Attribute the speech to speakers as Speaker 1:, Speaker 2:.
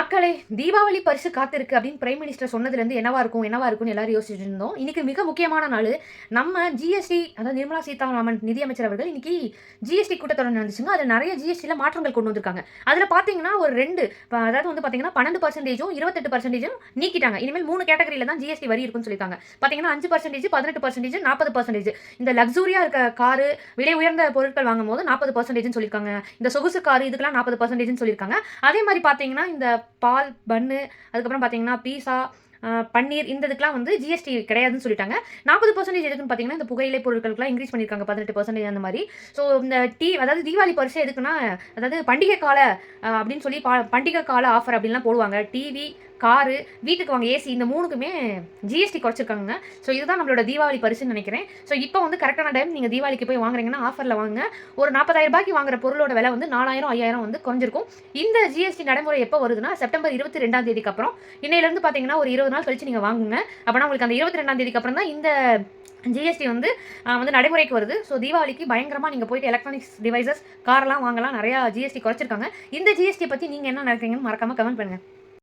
Speaker 1: மக்களே தீபாவளி பரிசு காத்திருக்கு அப்படின்னு பிரைம் மினிஸ்டர் சொன்னதுலேருந்து என்னவா இருக்கும் என்னவா இருக்கும்னு எல்லாரும் யோசிச்சுட்டு இருந்தோம் இன்னைக்கு மிக முக்கியமான நாள் நம்ம ஜிஎஸ்டி அதாவது நிர்மலா சீதாராமன் நிதியமைச்சர் அவர்கள் இன்னைக்கு ஜிஎஸ்டி கூட்டத்தொடர் நடந்துச்சுங்க. அதில் நிறைய ஜிஎஸ்டியில் மாற்றங்கள் கொண்டு வந்திருக்காங்க. அதில் பார்த்தீங்கன்னா ஒரு ரெண்டு அதாவது வந்து பார்த்தீங்கன்னா பன்னெண்டு பர்சன்டேஜும் இருபத்தெட்டு பர்சன்டேஜும் நீக்கிட்டாங்க. இனிமேல் மூணு கேட்டகரியில் தான் ஜிஎஸ்டி வரி இருக்குன்னு சொல்லியிருக்காங்க. பார்த்தீங்கன்னா அஞ்சு பர்சன்டேஜ் பதினெட்டு பர்சன்டேஜ் நாற்பது பர்சன்டேஜ் இந்த லக்ஸூரியாக இருக்க காரு விலை உயர்ந்த பொருட்கள் வாங்கும் போது நாற்பது பர்சன்டேஜ்னு சொல்லியிருக்காங்க. இந்த சொகுசு காரு இதுக்கெல்லாம் நாற்பது பர்சன்டேஜ்னு சொல்லியிருக்காங்க. அதே மாதிரி பார்த்தீங்கன்னா இந்த பால் பன்னு அதுக்கப்புறம் பார்த்தீங்கன்னா பீஸா பன்னீர் இந்த இதுக்கெலாம் வந்து ஜிஎஸ்டி கிடையாதுன்னு சொல்லிட்டாங்க. நாற்பது பர்சன்டேஜ் எதுக்குன்னு பார்த்தீங்கன்னா இந்த புகையிலை பொருட்களுக்குலாம் இன்க்ரீஸ் பண்ணியிருக்காங்க. பதினெட்டு பர்சன்டேஜ் அந்த மாதிரி. ஸோ இந்த டீ அதாவது தீபாவளி பரிசு எதுக்குன்னா அதாவது பண்டிகை கால அப்படின்னு சொல்லி பா பண்டிகை கால ஆஃபர் அப்படின்லாம் போடுவாங்க. டிவி காரு வீட்டுக்கு வாங்க ஏசி இந்த மூணுக்குமே ஜிஎஸ்டி குறைச்சிருக்காங்க ஸோ இதுதான் நம்மளோட தீபாவளி பரிசுன்னு நினைக்கிறேன். ஸோ இப்போ வந்து கரெக்டான டைம் நீங்கள் தீபாவளிக்கு போய் வாங்குறீங்கன்னா ஆஃபரில் வாங்க ஒரு நாற்பதாயிரம் ரூபாய்க்கு வாங்குற பொருளோட விலை வந்து நாலாயிரம் ஐயாயிரம் வந்து குறைஞ்சிருக்கும். இந்த ஜிஎஸ்டி நடைமுறை எப்போ வருதுன்னா செப்டம்பர் இருபத்தி ரெண்டாம் தேதிக்கு அப்புறம். இன்னையிலேருந்து பார்த்தீங்கன்னா ஒரு இருபது நாள் கழிச்சு நீங்கள் வாங்குங்க. அப்போனா உங்களுக்கு அந்த இருபத்தி ரெண்டாம் தேதிக்கு அப்புறம் தான் இந்த ஜிஎஸ்டி வந்து வந்து நடைமுறைக்கு வருது. ஸோ தீபாவளிக்கு பயங்கரமாக நீங்கள் போயிட்டு எலக்ட்ரானிக்ஸ் டிவைசஸ் கார்லாம் வாங்கலாம். நிறையா ஜிஎஸ்டி குறைச்சிருக்காங்க. இந்த ஜிஎஸ்டி பற்றி நீங்கள் என்ன நினைக்கிறீங்கன்னு மறக்காமல் கமெண்ட் பண்ணுங்கள்